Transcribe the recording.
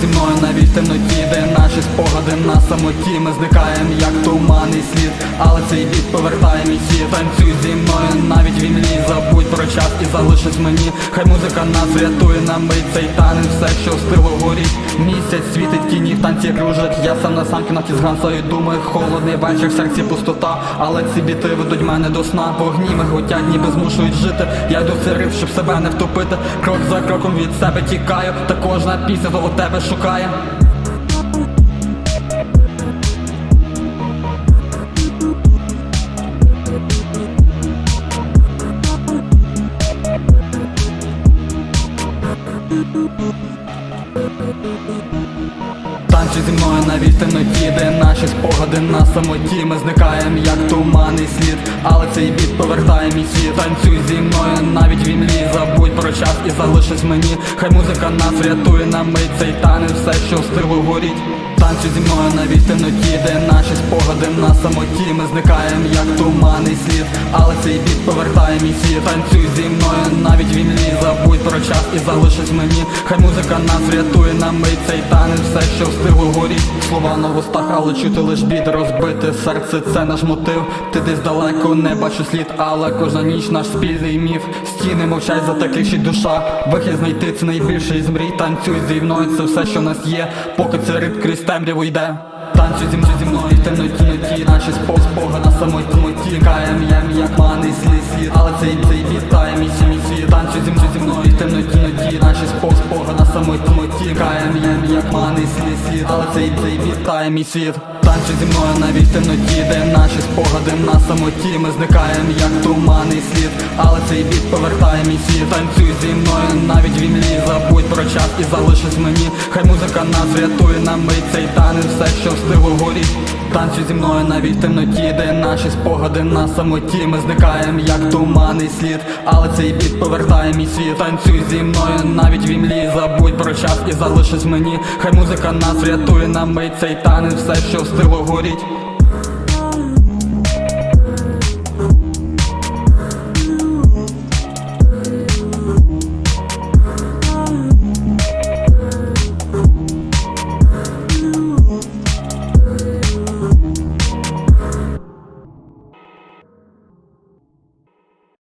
Зі мною навіть темноті, де наші спогади на самоті. Ми зникаємо, як туманний слід, але цей бік повертає мій світ Танцюй зі мною навіть в імлі, забудь про час і залишись мені. Хай музика нас рятує, нам мить. Цей танець, все, що стило горить. Місяць світить, тіні в танці кружать. Я сам на сам кімнаті згансаю, думаю, холодний вечір, в серці пустота. Але ці біти ведуть мене до сна. Вогні миготять, ніби змушують жити. Я йду в цей щоб себе не втопити. Крок за кроком від себе тікаю. Та кожна пісня знову тебе шукає. Танці зі мною навіть в де наші спогади на самоті. Ми зникаємо, як туманний слід, але цей біт повертає мій світ. Танцюй зі мною навіть в і залишить мені. Хай музика нас рятує на мить цей танець, все, що встигло горіть Танцюй зі мною навіть в темноті, де наші спогади на самоті. Ми зникаємо, як туманний слід, але цей біт повертає мій світ. Танцюй зі мною навіть в імлі, забудь про час і залишись мені. Хай музика нас рятує на мить. Цей танець, все, що в стилу горіть Слова на вустах, але чути лиш бід розбите серце, це наш мотив. Ти десь далеко не бачу слід, але кожна ніч наш спільний міф. Стіни мовчать за таких душа. Вихід знайти це найбільший з мрій. Танцюй зі мною, це все, що в нас є. Поки це ритм крізь темряву йде Танцюй зі зі мною темноті, ноті Наші спо спога на самоті Каєм ям, як маний слід слід Але цей цей вітає мій сім'ї світ. Танцюй зі зі мною темноті, ноті Наші спо спога на самоті Каєм ям, як маний слід слід Але цей цей вітає мій світ. Танцюй зі мною навіть темноті, де наші спогади на самоті Ми зникаємо, як туманний слід Але цей біт повертає мій світ. Танцюй зі мною навіть в імлі Забудь про час і залишись мені. Хай музика нас рятує на мить. Цей танець, все, що в стилу горіть Танцюй зі мною навіть в темноті, де наші спогади на самоті. Ми зникаємо, як туманний слід Але цей біт повертає мій світ. Танцюй зі мною навіть в імлі. Забудь про час і залишись мені. Хай музика нас рятує на мить. Цей танець, все, що в стилу горіть